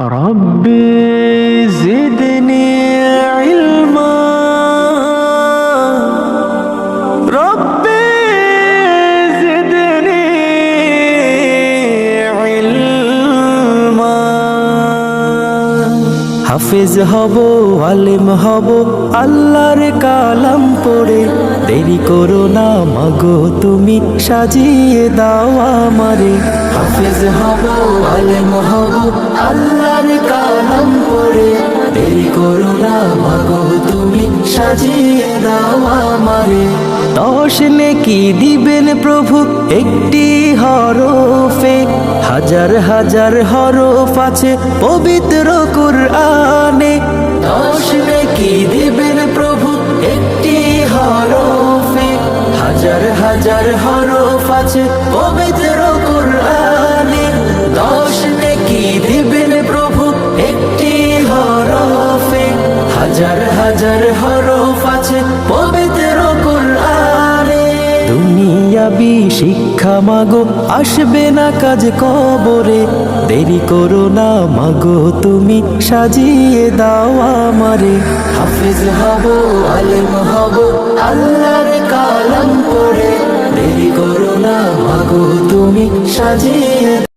Rabbi zidni হাফেজ হব, আলেম হব, আল্লাহর কালাম পড়ে। দেরি করো না, মাগো, তুমি সাজিয়ে দাও আমারে। হাফেজ হব, আলেম হব, আল্লাহর কালাম পড়ে। দেরি করো না, মাগো, তুমি সাজিয়ে দাও আমারে। দশ নেকি দিবেন প্রভু, একটি হরফে হাজার হাজার হরফ আছে পবিত্র কুরআনে। দশ নেকি দিবেন প্রভু একটি হরফে। হাজার হাজার হরফ আছে পবিত্র কুরআনে। দশ নেকি দিবেন প্রভু একটি হরফে। হাজার হাজার হরফ আছে পবিত্র দুনিয়াবি শিক্ষা মাগো, আসবে না কাজ কবরে। দেরি করো না মাগো, তুমি সাজিয়ে দাও আমারে। হাফিজ হব, আলেম হব, আল্লাহর কালাম পড়ে দেরি করো না মাগো, তুমি সাজিয়ে